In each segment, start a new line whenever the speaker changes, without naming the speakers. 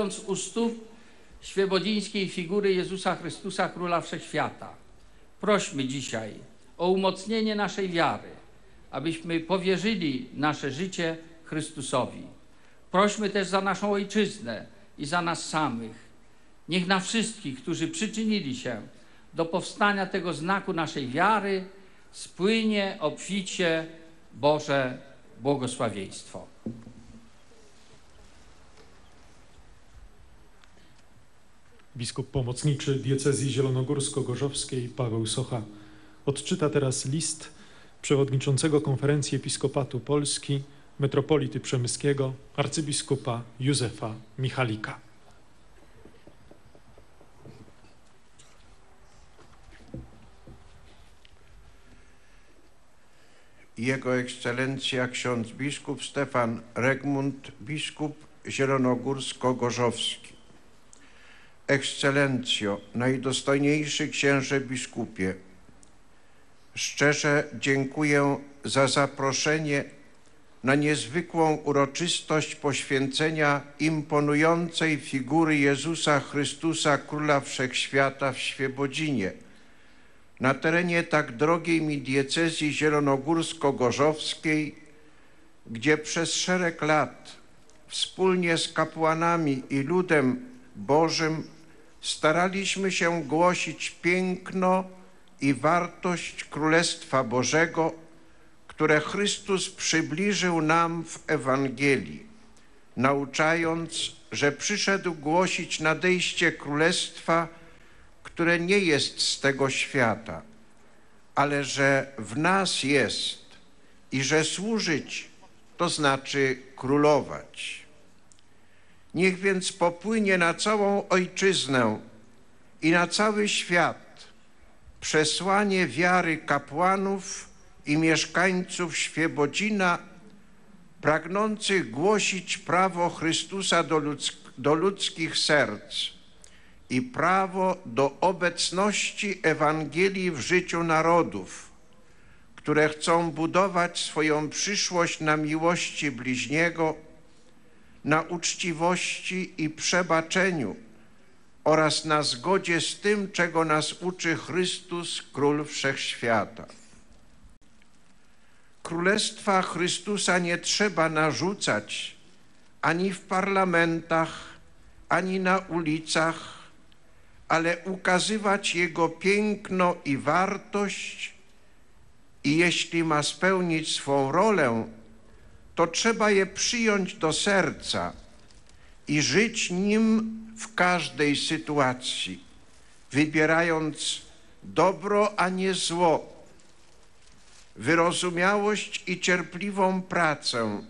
Stojąc u stóp świebodzińskiej figury Jezusa Chrystusa, Króla Wszechświata, prośmy dzisiaj o umocnienie naszej wiary, abyśmy powierzyli nasze życie Chrystusowi. Prośmy też za naszą Ojczyznę i za nas samych. Niech na wszystkich, którzy przyczynili się do powstania tego znaku naszej wiary, spłynie obficie Boże błogosławieństwo.
Biskup pomocniczy diecezji zielonogórsko-gorzowskiej Paweł Socha odczyta teraz list przewodniczącego Konferencji Episkopatu Polski, metropolity przemyskiego, arcybiskupa Józefa Michalika.
Jego Ekscelencja ksiądz biskup Stefan Regmund, biskup zielonogórsko-gorzowski. Ekscelencjo, najdostojniejszy księże biskupie, szczerze dziękuję za zaproszenie na niezwykłą uroczystość poświęcenia imponującej figury Jezusa Chrystusa, Króla Wszechświata w Świebodzinie, na terenie tak drogiej mi diecezji zielonogórsko-gorzowskiej, gdzie przez szereg lat wspólnie z kapłanami i ludem Bożym staraliśmy się głosić piękno i wartość Królestwa Bożego, które Chrystus przybliżył nam w Ewangelii, nauczając, że przyszedł głosić nadejście Królestwa, które nie jest z tego świata, ale że w nas jest i że służyć to znaczy królować. Niech więc popłynie na całą ojczyznę i na cały świat przesłanie wiary kapłanów i mieszkańców Świebodzina, pragnących głosić prawo Chrystusa do, do ludzkich serc i prawo do obecności Ewangelii w życiu narodów, które chcą budować swoją przyszłość na miłości bliźniego, na uczciwości i przebaczeniu oraz na zgodzie z tym, czego nas uczy Chrystus, Król Wszechświata. Królestwa Chrystusa nie trzeba narzucać ani w parlamentach, ani na ulicach, ale ukazywać Jego piękno i wartość i jeśli ma spełnić swą rolę, to trzeba je przyjąć do serca i żyć nim w każdej sytuacji, wybierając dobro, a nie zło, wyrozumiałość i cierpliwą pracę,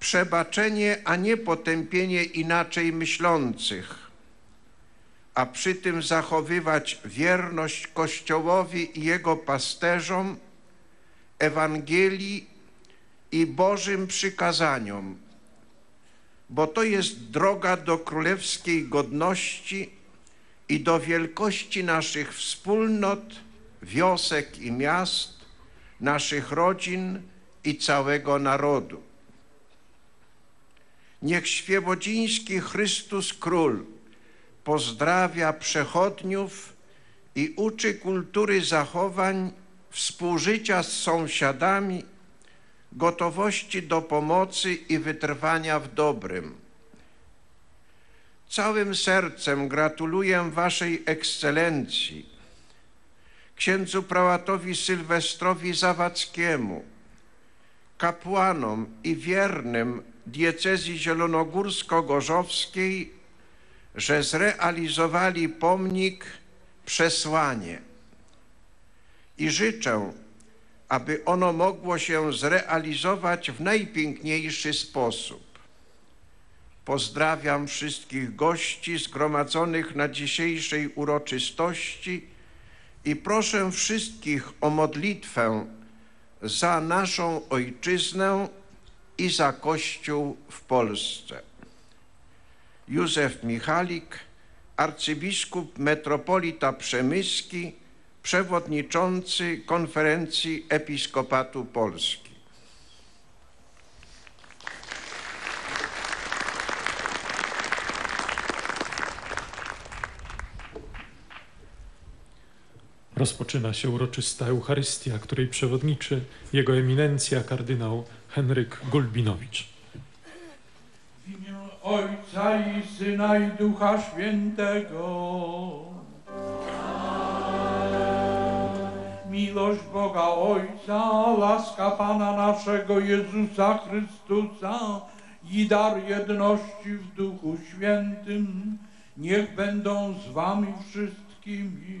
przebaczenie, a nie potępienie inaczej myślących, a przy tym zachowywać wierność Kościołowi i jego pasterzom, Ewangelii i Bożym przykazaniom, bo to jest droga do królewskiej godności i do wielkości naszych wspólnot, wiosek i miast, naszych rodzin i całego narodu. Niech świebodziński Chrystus Król pozdrawia przechodniów i uczy kultury zachowań współżycia z sąsiadami, gotowości do pomocy i wytrwania w dobrym. Całym sercem gratuluję Waszej Ekscelencji, księdzu prałatowi Sylwestrowi Zawadzkiemu, kapłanom i wiernym diecezji zielonogórsko-gorzowskiej, że zrealizowali pomnik Przesłanie. I życzę, aby ono mogło się zrealizować w najpiękniejszy sposób. Pozdrawiam wszystkich gości zgromadzonych na dzisiejszej uroczystości i proszę wszystkich o modlitwę za naszą ojczyznę i za Kościół w Polsce. Józef Michalik, arcybiskup metropolita przemyski, przewodniczący konferencji Episkopatu Polski.
Rozpoczyna się uroczysta Eucharystia, której przewodniczy Jego Eminencja kardynał Henryk Gulbinowicz.
W imię Ojca i Syna i Ducha Świętego. Miłość Boga Ojca, łaska Pana naszego Jezusa Chrystusa i dar jedności w Duchu Świętym niech będą z Wami wszystkimi.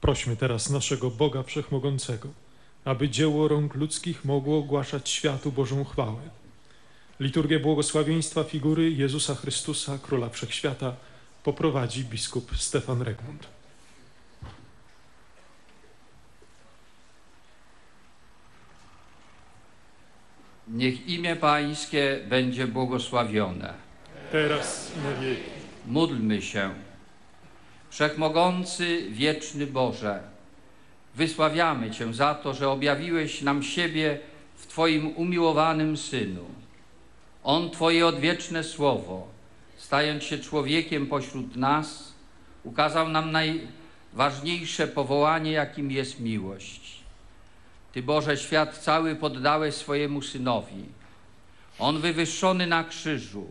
Prośmy teraz naszego Boga Wszechmogącego, aby dzieło rąk ludzkich mogło ogłaszać światu Bożą chwałę. Liturgię błogosławieństwa figury Jezusa Chrystusa, Króla Wszechświata, poprowadzi biskup Stefan Regmund.
Niech imię Pańskie będzie błogosławione.
Teraz i na wieki.
Módlmy się. Wszechmogący, wieczny Boże, wysławiamy Cię za to, że objawiłeś nam siebie w Twoim umiłowanym Synu. On Twoje odwieczne Słowo, stając się człowiekiem pośród nas, ukazał nam najważniejsze powołanie, jakim jest miłość. Ty, Boże, świat cały poddałeś swojemu Synowi. On wywyższony na krzyżu,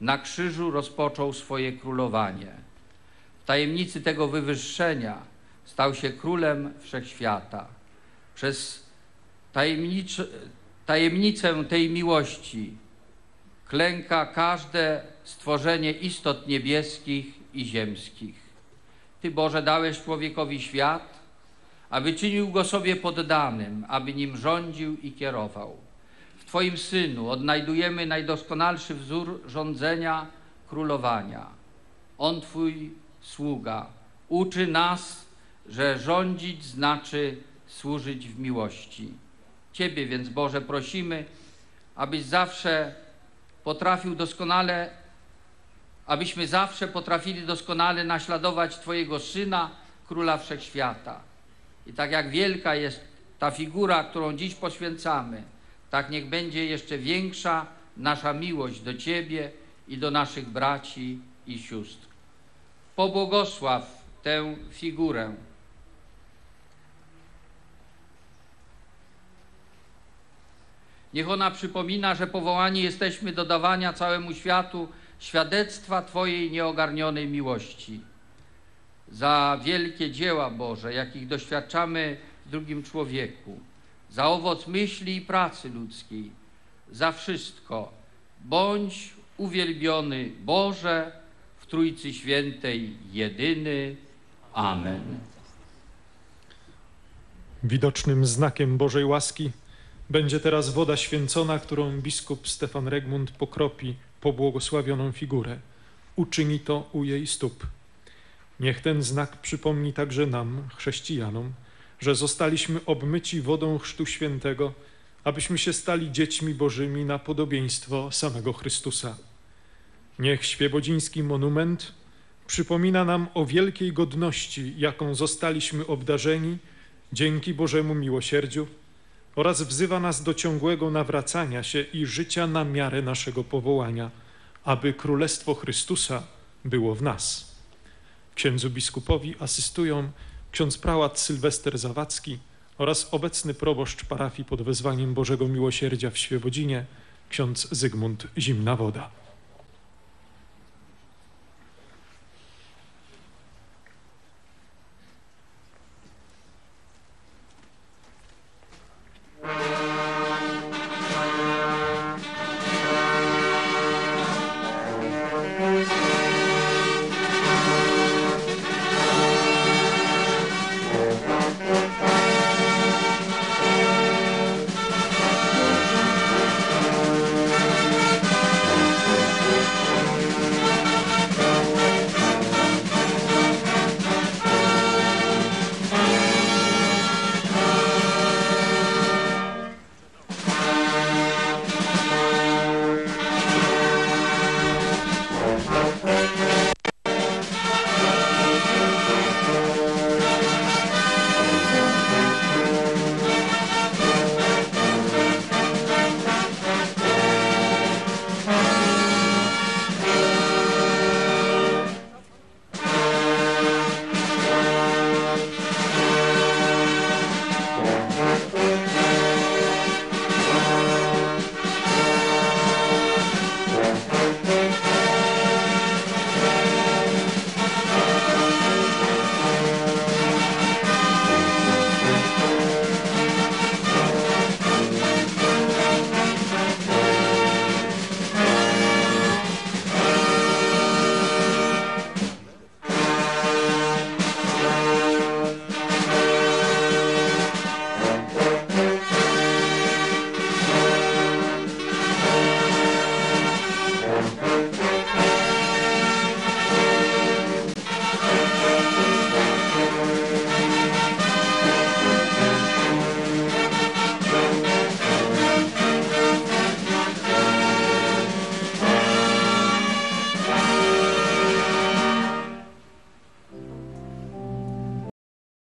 na krzyżu rozpoczął swoje królowanie. W tajemnicy tego wywyższenia stał się królem wszechświata. Przez tajemnicę tej miłości klęka każde stworzenie istot niebieskich i ziemskich. Ty, Boże, dałeś człowiekowi świat, aby czynił go sobie poddanym, aby nim rządził i kierował. W Twoim Synu odnajdujemy najdoskonalszy wzór rządzenia, królowania. On Twój sługa uczy nas, że rządzić znaczy służyć w miłości. Ciebie więc, Boże, prosimy, abyś zawsze potrafił doskonale, abyśmy zawsze potrafili doskonale naśladować Twojego Syna, Króla Wszechświata. I tak jak wielka jest ta figura, którą dziś poświęcamy, tak niech będzie jeszcze większa nasza miłość do Ciebie i do naszych braci i sióstr. Pobłogosław tę figurę. Niech ona przypomina, że powołani jesteśmy do dawania całemu światu świadectwa Twojej nieogarnionej miłości. Za wielkie dzieła Boże, jakich doświadczamy w drugim człowieku, za owoc myśli i pracy ludzkiej, za wszystko. Bądź uwielbiony Boże w Trójcy Świętej jedyny. Amen.
Widocznym znakiem Bożej łaski będzie teraz woda święcona, którą biskup Stefan Regmund pokropi pobłogosławioną figurę. Uczyni to u jej stóp. Niech ten znak przypomni także nam, chrześcijanom, że zostaliśmy obmyci wodą Chrztu Świętego, abyśmy się stali dziećmi Bożymi na podobieństwo samego Chrystusa. Niech świebodziński monument przypomina nam o wielkiej godności, jaką zostaliśmy obdarzeni dzięki Bożemu miłosierdziu oraz wzywa nas do ciągłego nawracania się i życia na miarę naszego powołania, aby Królestwo Chrystusa było w nas. Księdzu biskupowi asystują ksiądz prałat Sylwester Zawadzki oraz obecny proboszcz parafii pod wezwaniem Bożego Miłosierdzia w Świebodzinie, ksiądz Zygmunt Zimna Woda.